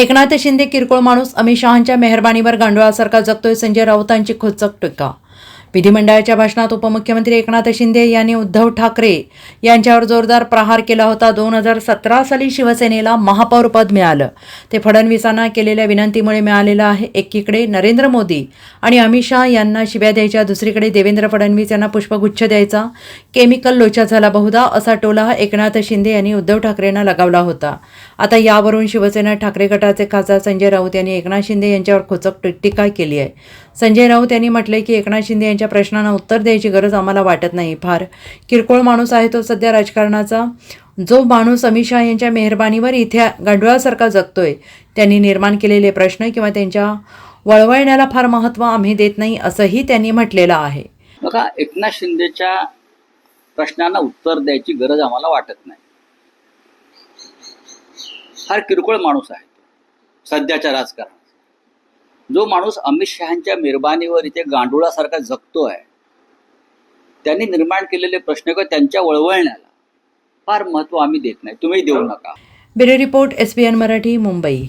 एकनाथ शिंदे किरकोळ माणूस अमित शहांच्या मेहरबानीवर गांडोळासारखा जगतोय संजय राऊतांची खोचक टीका विधिमंडळाच्या भाषणात उपमुख्यमंत्री एकनाथ शिंदे यांनी उद्धव ठाकरे यांच्यावर जोरदार प्रहार केला होता. दोन हजार सतरा साली शिवसेनेला महापौर पद मिळालं. ते फडणवीसांना केलेल्या विनंतीमुळे मिळालेलं आहे. एकीकडे नरेंद्र मोदी आणि अमित शहा यांना शिव्या द्यायच्या दुसरीकडे देवेंद्र फडणवीस यांना पुष्पगुच्छ द्यायचा केमिकल लोचा झाला बहुधा असा टोला एकनाथ शिंदे यांनी उद्धव ठाकरेंना लगावला होता. आता यावरून शिवसेना ठाकरे गटाचे खासदार संजय राऊत यांनी एकनाथ शिंदे यांच्यावर खोचक टीका केली आहे. संजय राऊत यांनी म्हटले की एकनाथ शिंदे यांच्या प्रश्नांना उत्तर द्यायची गरज आम्हाला वाटत नाही. फार किरकोळ माणूस आहे तो सध्या राजकारणाचा. जो माणूस अमित शहा यांच्या मेहरबानीवर इथे गांडुळासारखा जगतोय. त्यांनी निर्माण केलेले प्रश्न किंवा त्यांच्या वळवळण्याला फार महत्त्व आम्ही देत नाही असंही त्यांनी म्हटलेलं आहे. बघा एकनाथ शिंदेच्या प्रश्नांना उत्तर द्यायची गरज आम्हाला वाटत नाही. फार किरकोळ माणूस आहे सध्याच्या राजकारण. जो माणूस अमित शहांच्या मेहरबानीवर इथे गांडुळासारखा जगतो आहे त्यांनी निर्माण केलेले प्रश्न किंवा त्यांच्या वळवळण्याला फार महत्त्व आम्ही देत नाही. तुम्ही देऊ नका. Bureau report S B N Marathi Mumbai.